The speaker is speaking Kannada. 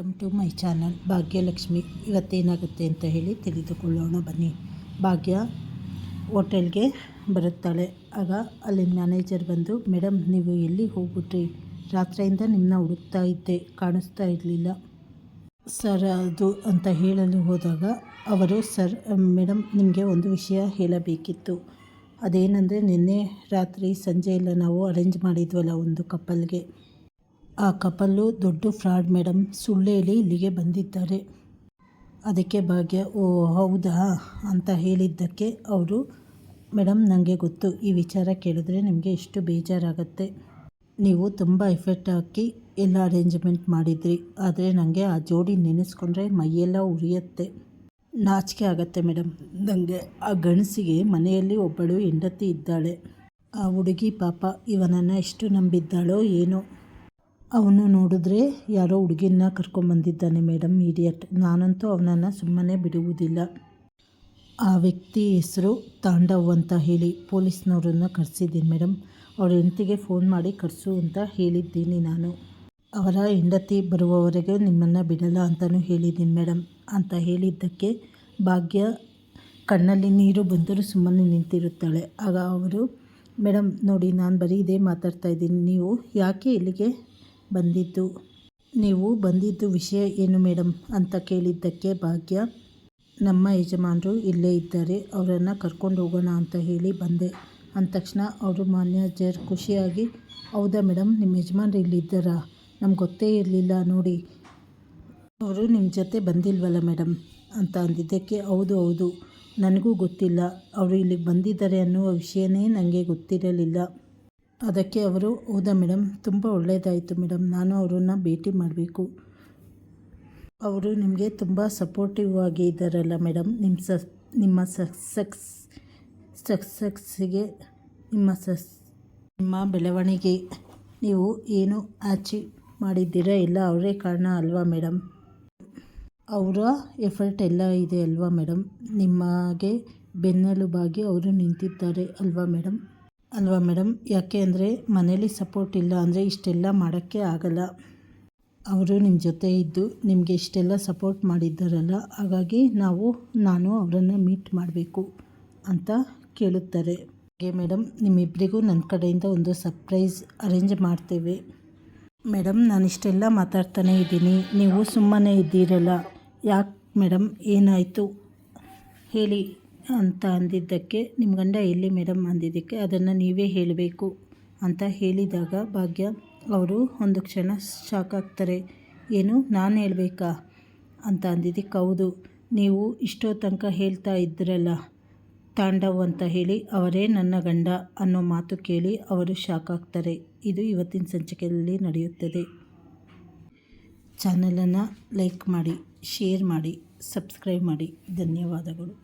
Welcome to my channel Bhagyalakshmi. ಇವತ್ತೇನಾಗುತ್ತೆ ಅಂತ ಹೇಳಿ ತಿಳಿದುಕೊಳ್ಳೋಣ ಬನ್ನಿ. ಭಾಗ್ಯ ಹೋಟೆಲ್ಗೆ ಬರುತ್ತಾಳೆ. ಆಗ ಅಲ್ಲಿ ಮ್ಯಾನೇಜರ್ ಬಂದು ಮೇಡಮ್ ನೀವು ಎಲ್ಲಿ ಹೋಗ್ಬಿಟ್ರಿ? ರಾತ್ರಿಯಿಂದ ನಿಮ್ಮನ್ನ ಹುಡುಕ್ತಾ ಇದ್ದೆ. ಕಾಣಿಸ್ತಾ ಇರಲಿಲ್ಲ. ಸರ್, ಅದು ಅಂತ ಹೇಳಲು ಹೋದಾಗ ಅವರು, ಸರ್ ಮೇಡಮ್ ನಿಮಗೆ ಒಂದು ವಿಷಯ ಹೇಳಬೇಕಿತ್ತು. ಅದೇನೆಂದರೆ ನಿನ್ನೆ ರಾತ್ರಿ ಸಂಜೆ ಎಲ್ಲ ನಾವು ಅರೇಂಜ್ ಮಾಡಿದ್ವಲ್ಲ ಒಂದು ಕಪಲ್ಗೆ. ಆ ಕಪಲ್ಲು ದೊಡ್ಡ ಫ್ರಾಡ್ ಮೇಡಮ್ ಸುಳ್ಳೇಳಿ ಇಲ್ಲಿಗೆ ಬಂದಿದ್ದಾರೆ. ಅದಕ್ಕೆ ಭಾಗ್ಯ, ಓ, ಹೌದಾ ಅಂತ ಹೇಳಿದ್ದಕ್ಕೆ ಅವರು ಮೇಡಮ್ ನನಗೆ ಗೊತ್ತು, ಈ ವಿಚಾರ ಕೇಳಿದ್ರೆ ನಿಮಗೆ ಎಷ್ಟು ಬೇಜಾರಾಗುತ್ತೆ. ನೀವು ತುಂಬ ಎಫೆಕ್ಟ್ ಹಾಕಿ ಎಲ್ಲ ಅರೇಂಜ್ಮೆಂಟ್ ಮಾಡಿದ್ರಿ, ಆದರೆ ನನಗೆ ಆ ಜೋಡಿ ನೆನೆಸ್ಕೊಂಡ್ರೆ ಮೈಯೆಲ್ಲ ಉರಿಯುತ್ತೆ. ನಾಚಿಕೆ ಆಗತ್ತೆ ಮೇಡಮ್ ನನಗೆ ಆ ಗಣಸಿಗೆ ಮನೆಯಲ್ಲಿ ಒಬ್ಬಳು ಹೆಂಡತಿ ಇದ್ದಾಳೆ. ಆ ಹುಡುಗಿ ಪಾಪ ಇವನನ್ನು ಎಷ್ಟು ನಂಬಿದ್ದಾಳೋ ಏನೋ. ಅವನು ನೋಡಿದ್ರೆ ಯಾರೋ ಹುಡುಗಿನ ಕರ್ಕೊಂಬಂದಿದ್ದಾನೆ ಮೇಡಮ್ ಇಡಿಯಟ್. ನಾನಂತೂ ಅವನನ್ನು ಸುಮ್ಮನೆ ಬಿಡುವುದಿಲ್ಲ. ಆ ವ್ಯಕ್ತಿ ಹೆಸರು ತಾಂಡವ್ ಅಂತ ಹೇಳಿ ಪೊಲೀಸ್ನವ್ರನ್ನ ಕರೆಸಿದ್ದೀನಿ ಮೇಡಮ್ ಅವ್ರ ಹೆಂಡತಿಗೆ ಫೋನ್ ಮಾಡಿ ಕರೆಸು ಅಂತ ಹೇಳಿದ್ದೀನಿ ನಾನು. ಅವರ ಹೆಂಡತಿ ಬರುವವರೆಗೆ ನಿಮ್ಮನ್ನು ಬಿಡಲ್ಲ ಅಂತಲೂ ಹೇಳಿದ್ದೀನಿ ಮೇಡಮ್ ಅಂತ ಹೇಳಿದ್ದಕ್ಕೆ ಭಾಗ್ಯ ಕಣ್ಣಲ್ಲಿ ನೀರು ಬಂದರೂ ಸುಮ್ಮನೆ ನಿಂತಿರುತ್ತಾಳೆ. ಆಗ ಅವರು ಮೇಡಮ್ ನೋಡಿ, ನಾನು ಬರೀ ಇದೇ ಮಾತಾಡ್ತಾ ಇದ್ದೀನಿ. ನೀವು ಯಾಕೆ ಇಲ್ಲಿಗೆ ಬಂದಿದ್ದು. ನೀವು ಬಂದಿದ್ದು ವಿಷಯ ಏನು ಮೇಡಮ್ ಅಂತ ಕೇಳಿದ್ದಕ್ಕೆ ಭಾಗ್ಯ, ನಮ್ಮ ಯಜಮಾನರು ಇಲ್ಲೇ ಇದ್ದಾರೆ, ಅವರನ್ನು ಕರ್ಕೊಂಡು ಹೋಗೋಣ ಅಂತ ಹೇಳಿ ಬಂದೆ. ಅಂದ ತಕ್ಷಣ ಅವರು ಮ್ಯಾನೇಜರ್ ಖುಷಿಯಾಗಿ, ಹೌದಾ ಮೇಡಮ್ ನಿಮ್ಮ ಯಜಮಾನ್ರು ಇಲ್ಲಿದ್ದಾರಾ? ನಮ್ಗೆ ಗೊತ್ತೇ ಇರಲಿಲ್ಲ, ನೋಡಿ. ಅವರು ನಿಮ್ಮ ಜೊತೆ ಬಂದಿಲ್ವಲ್ಲ ಮೇಡಮ್ ಅಂತ ಅಂದಿದ್ದಕ್ಕೆ, ಹೌದು ಹೌದು. ನನಗೂ ಗೊತ್ತಿಲ್ಲ. ಅವರು ಇಲ್ಲಿಗೆ ಬಂದಿದ್ದಾರೆ ಅನ್ನುವ ವಿಷಯನೇ ನನಗೆ ಗೊತ್ತಿರಲಿಲ್ಲ. ಅದಕ್ಕೆ ಅವರು, ಹೌದಾ ಮೇಡಮ್ ತುಂಬ ಒಳ್ಳೆಯದಾಯಿತು ಮೇಡಮ್ ನಾನು ಅವರನ್ನು ಭೇಟಿ ಮಾಡಬೇಕು. ಅವರು ನಿಮಗೆ ತುಂಬ ಸಪೋರ್ಟಿವ್ ಆಗಿ ಇದ್ದಾರಲ್ಲ ಮೇಡಮ್ ನಿಮ್ಮ ಸಸ್, ನಿಮ್ಮ ಸಕ್ಸಸ್, ಸಕ್ಸಸ್ಸಿಗೆ, ನಿಮ್ಮ ಸಸ್, ನಿಮ್ಮ ಬೆಳವಣಿಗೆ, ನೀವು ಏನು ಅಚೀವ್ ಮಾಡಿದ್ದೀರಾ ಎಲ್ಲ ಅವರೇ ಕಾರಣ ಅಲ್ವಾ ಮೇಡಮ್ ಅವರ ಎಫರ್ಟ್ ಎಲ್ಲ ಇದೆ ಅಲ್ವಾ ಮೇಡಮ್ ನಿಮಗೆ ಬೆನ್ನೆಲುಬಾಗಿ ಅವರು ನಿಂತಿದ್ದಾರೆ ಅಲ್ವಾ ಮೇಡಮ್ ಅಲ್ವಾ ಮೇಡಮ್ ಯಾಕೆ ಅಂದರೆ ಮನೇಲಿ ಸಪೋರ್ಟ್ ಇಲ್ಲ ಅಂದರೆ ಇಷ್ಟೆಲ್ಲ ಮಾಡೋಕ್ಕೆ ಆಗಲ್ಲ. ಅವರು ನಿಮ್ಮ ಜೊತೆ ಇದ್ದು ನಿಮಗೆ ಇಷ್ಟೆಲ್ಲ ಸಪೋರ್ಟ್ ಮಾಡಿದ್ದಾರಲ್ಲ, ಹಾಗಾಗಿ ನಾವು, ನಾನು ಅವರನ್ನು ಮೀಟ್ ಮಾಡಬೇಕು ಅಂತ ಕೇಳುತ್ತಾರೆ. ಹಾಗೆ ಮೇಡಮ್ ನಿಮ್ಮಿಬ್ಬರಿಗೂ ನನ್ನ ಕಡೆಯಿಂದ ಒಂದು ಸರ್ಪ್ರೈಸ್ ಅರೇಂಜ್ ಮಾಡ್ತೇವೆ. ಮೇಡಮ್ ನಾನು ಇಷ್ಟೆಲ್ಲ ಮಾತಾಡ್ತಾನೆ ಇದ್ದೀನಿ. ನೀವು ಸುಮ್ಮನೆ ಇದ್ದೀರಲ್ಲ. ಯಾಕೆ ಮೇಡಮ್ ಏನಾಯಿತು? ಹೇಳಿ. ಅಂತ ಅಂದಿದ್ದಕ್ಕೆ ನಿಮ್ಮ ಗಂಡ ಎಲ್ಲಿ ಮೇಡಮ್ ಅಂದಿದ್ದಕ್ಕೆ ಅದನ್ನು ನೀವೇ ಹೇಳಬೇಕು ಅಂತ ಹೇಳಿದಾಗ ಭಾಗ್ಯ, ಅವರು ಒಂದು ಕ್ಷಣ ಶಾಕ್ ಆಗ್ತಾರೆ ಏನು, ನಾನು ಹೇಳಬೇಕಾ? ಅಂತ ಅಂದಿದ್ದಕ್ಕೆ, ಹೌದು, ನೀವು ಇಷ್ಟೋ ತನಕ ಹೇಳ್ತಾ ಇದ್ರಲ್ಲ ತಾಂಡವ್ ಅಂತ ಹೇಳಿ, ಅವರೇ ನನ್ನ ಗಂಡ ಅನ್ನೋ ಮಾತು ಕೇಳಿ ಅವರು ಶಾಕ್ ಆಗ್ತಾರೆ ಇದು ಇವತ್ತಿನ ಸಂಚಿಕೆಯಲ್ಲಿ ನಡೆಯುತ್ತದೆ. ಚಾನಲನ್ನು ಲೈಕ್ ಮಾಡಿ, ಶೇರ್ ಮಾಡಿ, ಸಬ್ಸ್ಕ್ರೈಬ್ ಮಾಡಿ. ಧನ್ಯವಾದಗಳು.